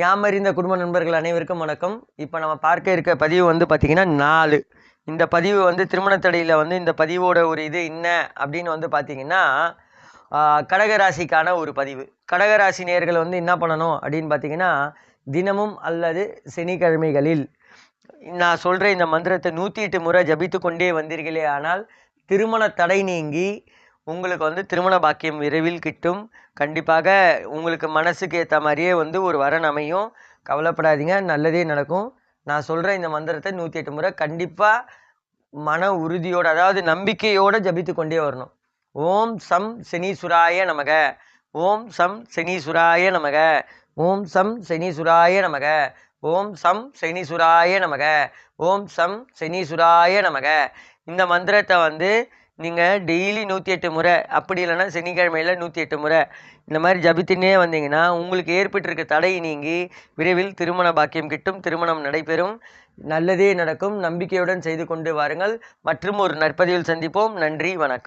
யாமறிந்த குடும்ப நண்பர்கள் அனைவருக்கும் வணக்கம். இப்போ நம்ம பார்க்க இருக்க பதிவு வந்து பார்த்திங்கன்னா நாலு. இந்த பதிவு வந்து திருமணத்தடையில் வந்து இந்த பதிவோட ஒரு இது என்ன அப்படின்னு வந்து பார்த்திங்கன்னா கடகராசிக்கான ஒரு பதிவு. கடகராசி நேர்கள் வந்து என்ன பண்ணணும் அப்படின்னு பார்த்தீங்கன்னா தினமும் அல்லது சனிக்கிழமைகளில். நான் சொல்கிற இந்த மந்திரத்தை நூற்றி எட்டு முறை ஜபித்து கொண்டே வந்தீர்களே ஆனால் திருமண தடை நீங்கி உங்களுக்கு வந்து திருமண பாக்கியம் விரைவில் கிட்டும். கண்டிப்பாக உங்களுக்கு மனசுக்கு ஏற்ற மாதிரியே வந்து ஒரு வரன் அமையும். கவலைப்படாதீங்க நல்லதே நடக்கும். நான் சொல்கிற இந்த மந்திரத்தை நூற்றி எட்டு முறை கண்டிப்பாக மன உறுதியோடு அதாவது நம்பிக்கையோடு ஜபித்து கொண்டே வரணும். ஓம் சம் சனீசுராய நமக. ஓம் சம் சனீசுராய நமக. ஓம் சம் சனீசுராய நமக. ஓம் சம் சனீசுராய நமக. ஓம் சம் சனீசுராய நமக. இந்த மந்திரத்தை வந்து நீங்கள் டெய்லி நூற்றி எட்டு முறை அப்படி இல்லைன்னா சனிக்கிழமையில் நூற்றி எட்டு முறை இந்த மாதிரி ஜபித்துனே வந்தீங்கன்னா உங்களுக்கு ஏற்பட்டிருக்க தடை நீங்கி விரைவில் திருமண பாக்கியம் கிட்டும் திருமணம் நடைபெறும். நல்லதே நடக்கும். நம்பிக்கையுடன் செய்து கொண்டு வாருங்கள். மற்றும் ஒரு நற்பதிவில் சந்திப்போம். நன்றி வணக்கம்.